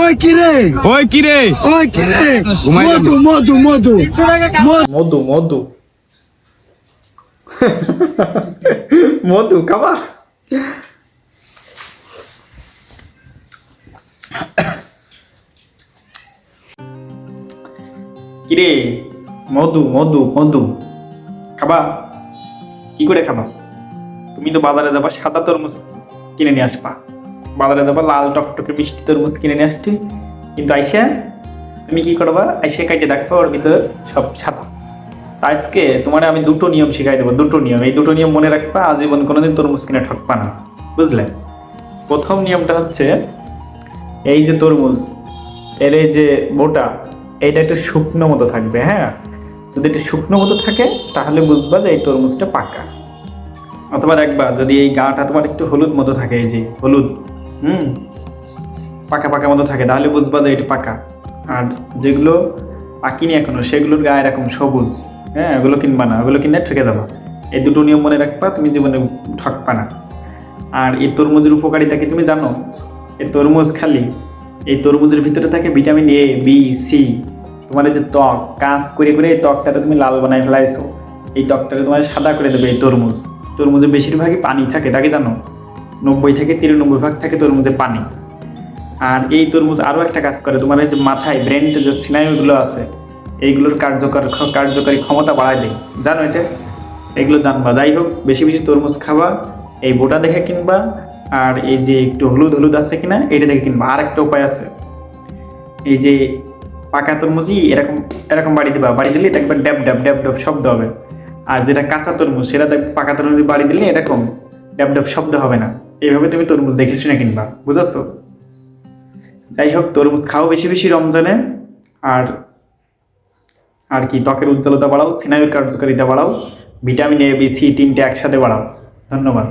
ওই কিরে ওই কি রে? ওই কিরে মধু মধু মধু। মধু মধু। মধু মধু খাবা কিরে মধু মধু মধু। খাবা? কি করে খাবা? তুমি তো বাজারে যাবা সাদা তরমুজ কিনে নিয়ে আসবা। বাজারে যাবা, লাল টকটকে মিষ্টি তরমুজ কিনে নিয়ে আসছি। কিন্তু আইসা, তুমি কি করবা? আইসা কাইটে দেখবা, ওর ভিতর সব সাদা আজকে তোমার আমি দুটো নিয়ম শিখাই দেবো, দুটো নিয়ম। এই দুটো নিয়ম মনে রাখবা, আজীবন কোনোদিন তরমুজ কিনে ঠকবা না। বুঝলে? প্রথম নিয়মটা হচ্ছে, এই যে তরমুজ, এর এই যে বোটা, এইটা একটু শুকনো মতো থাকবে হ্যাঁ? যদি একটু শুকনো মতো থাকে, তাহলে বুঝবা যে এই তরমুজটা পাকা। অথবা দেখবা, যদি এই গাটা তোমার একটু হলুদ মতো থাকে, এই যে হলুদ হুম? পাকা পাকা মতো থাকে, তাহলে বুঝবা যে এটা পাকা। আর যেগুলো পাকিনি এখনও, সেগুলোর গায়ে এরকম সবুজ হ্যাঁ ওগুলো কিনবা না, ওগুলো কিনে ঠকে যাবা। এই দুটো নিয়ম মনে রাখবা, তুমি জীবনে ঠকবা না। আর এই তরমুজের উপকারিতা কি তুমি জানো? এই তরমুজ খালি, এই তরমুজের ভিতরে থাকে ভিটামিন এ বি সি তোমার যে ত্বক, কাজ করে করে এই ত্বকটাতে তুমি লাল বানায় ফেলাইছো। এই ত্বকটাকে তোমার সাদা করে দেবে এই তরমুজ। তরমুজে বেশিরভাগই পানি থাকে তাকে জানো? নব্বই থেকে তিরানব্বই ভাগ থাকে তরমুজে পানি। আর এই তরমুজ আরও একটা কাজ করে, তোমার এই যে মাথায় ব্রেনতে যে স্নায়ুগুলো আছে, এইগুলোর কার্যকর কার্যকারী ক্ষমতা বাড়ায় দেয়। জানো এটা? এগুলো জানবা। যাই হোক, বেশি বেশি তরমুজ খাওয়া এই বোটা দেখে কিনবা, আর এই যে একটু হলুদ হলুদ আছে কিনা, এটা দেখে কিনবা। আর একটা উপায় আছে। এই যে পাকা তরমুজই এরকম এরকম বাড়ি দিবা। বাড়ি দিলে দেখবে ড্যাব ড্যাব ড্যাব ড্যাব শব্দ হবে। আর যেটা কাঁচা তরমুজ সেটা পাকা তরমুজ বাড়ি দিলে এরকম ড্যাব ড্যাব শব্দ হবে না। এইভাবে তুমি তরমুজ দেখে শুনে কিনবা বুঝেছ? যাই হোক, তরমুজ খাও বেশি বেশি রমজানে। আর আর কি, ত্বকের উজ্জ্বলতা বাড়াও, স্নায়ুর কার্যকারিতা বাড়াও, ভিটামিন এ বি সি তিনটে একসাথে বাড়াও। ধন্যবাদ।